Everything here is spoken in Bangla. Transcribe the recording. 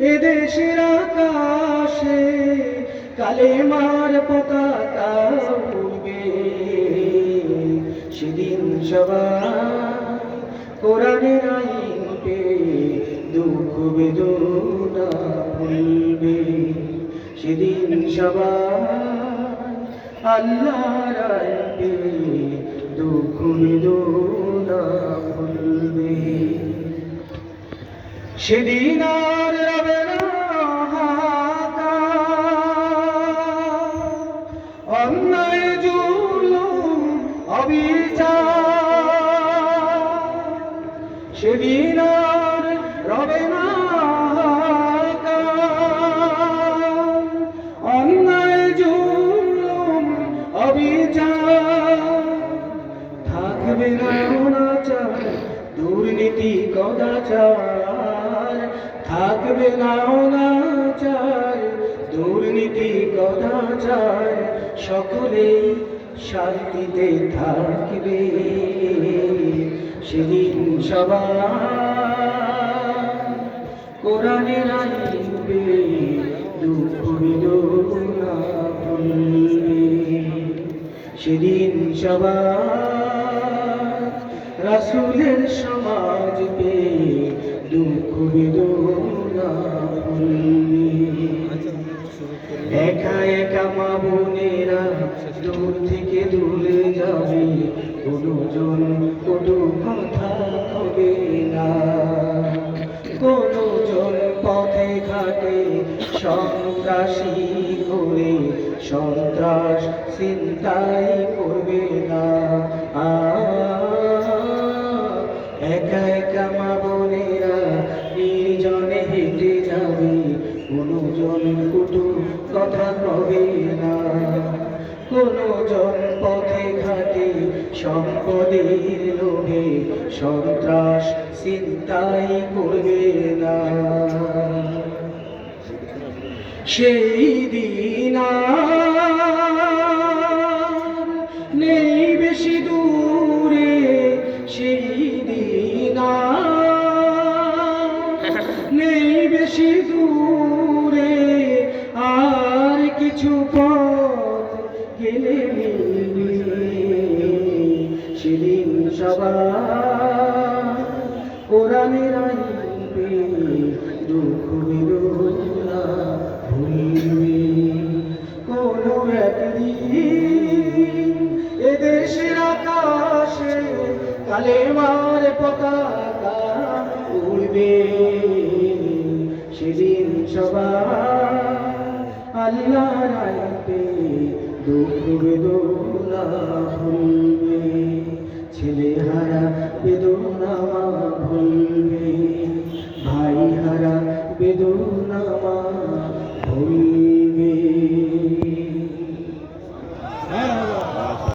এদেশের আকাশে কালেমার পতাকা উড়বে। সেদিন সবাই কোরআনের আইন পে দুঃখ বেদনা ভুলবে। সেদিন সবাই আল্লাহর আইন পে দুঃখ বেদনা ভুলবে। সেদিন আর রবে অন্যায় জুলুম অবিচার। সেদিন আর দুর্নীতি কদাচার থাকবে না অনাচার। দুর্নীতি কদাচার সকলেই শান্তিতে থাকবে। সেদিন সবাই কোরআনের আইবে দুঃখ বেদনা সেদিন সবাই রাসুলের সমাজ পে দুঃখ বেদনা একা একা মা বোনেরা দূর থেকে দূরে যাবে কোনো জন কোনো কথা হবে না। কোনো জন পথে ঘাটে সন্ত্রাসী করে সন্ত্রাস চিন্তাই করবে না। জন কুটু কথা কবে না। কোনো জন পথে ঘাটে সম্পদের লোভে সন্ত্রাস চিন্তাই করবে না। সেই দিন কিছু পথ গেলে সেদিন সবাই কোরআনের আইবে দুঃখ বেদনা ভুলবে। কোনো একদিন এদেশের আকাশে কালেমার পতাকা উড়বে আল্লাহর আইবে দুঃখ বেদনা ভুলবে। ছেলে হারা বেদনা মা ভুলবে। ভাই হারা বেদনা